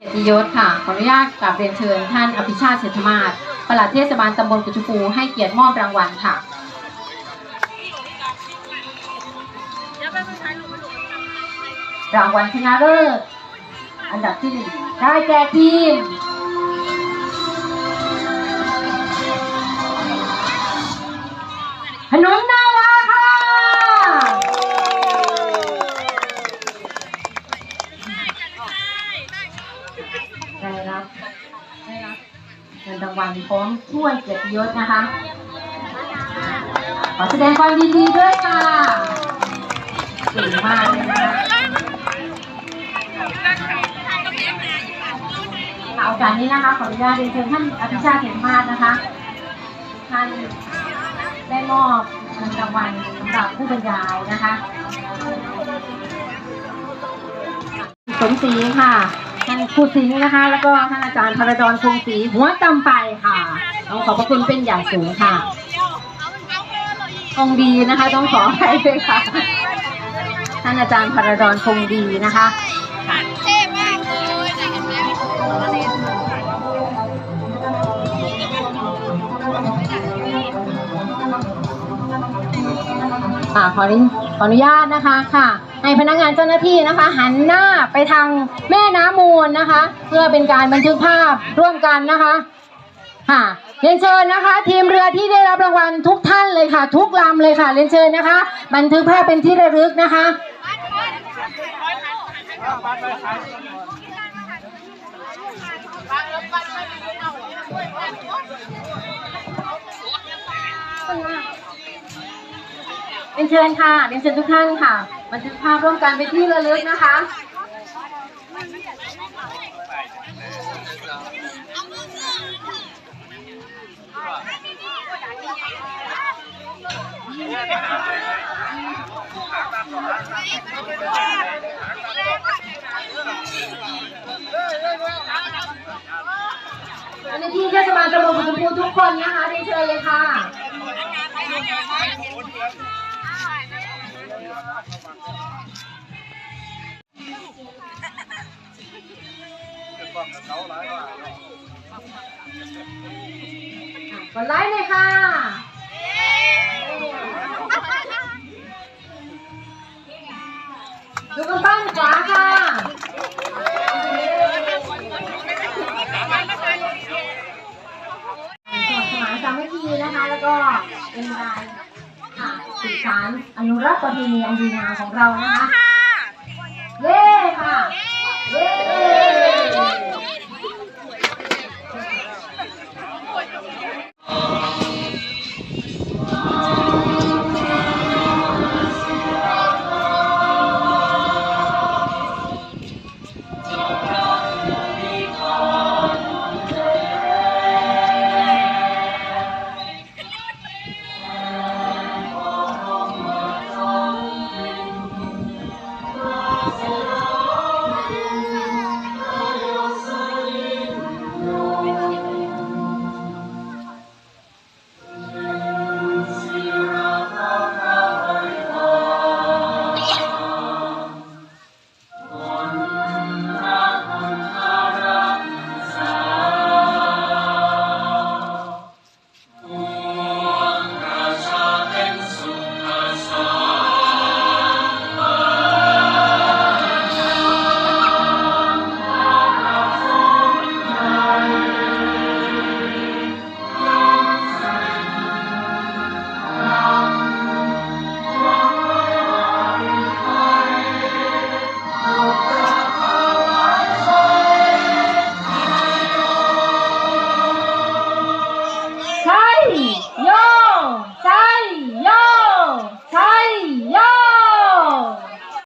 เกียรติยศค่ะ ขออนุญาตกราบเรียนเชิญท่านอภิชาติเศรษฐมาศปลัดเทศบาลตำบลกุจุฟูให้เกียรติมอบรางวัลค่ะรางวัลชนะเลิศอันดับที่หนึ่งได้แก่ทีมางวัลพร้อมถ้วยเกียรติยศนะคะ ขอแสดงความยินดีด้วยค่ะเก่งมากเลยนะคะเอโอกาสนี้นะคะขออนุญาตเรียนเชิญท่านอภิชาติเห็นมาศนะคะท่านได้มอบเงินรางวัลสำหรับผู้บรรยายนะคะสมศรีค่ะ ท่านครูสิงห์นะคะ แล้วก็ท่านอาจารย์พระดรคงศรีหัวจำไปค่ะต้องขอบพระคุณเป็นอย่างสูงค่ะคงดีนะคะ ต้องขอให้ด้วยค่ะ ท่านอาจารย์พรดรคงดีนะคะเท่มากเลยเห็นไหมค่ะขออนุข ออนุญาตนะคะค่ะ ให้พนักงานเจ้าหน้าที่นะคะ หันหน้าไปทางแม่น้ำมูลนะคะ เพื่อเป็นการบันทึกภาพร่วมกันนะคะค่ะเรียนเชิญนะคะ ทีมเรือที่ได้รับรางวัลทุกท่านเลยค่ะ ทุกลำเลยค่ะเรียนเชิญนะคะ บันทึกภาพเป็นที่ระลึกนะคะ เรียนเชิญค่ะเรียนเชิญทุกท่านค่ะ บันทึกภาพร่วมกันเป็นที่ระลึกนะคะเจ้าหน้ที่เทศบาลตำบลกุฎชมพูทุกคนนะคะเรียนเชิญเลยค่ะ กดไลค์เลยค่ะดูกันบ้างขวาค่ะสมัครสมานสามัคคีนะคะ แล้วก็เป็นการค่ะ สืบสานอนุรักษ์ประเพณีอันดีงามของเรานะคะ เย้ค่ะ เย้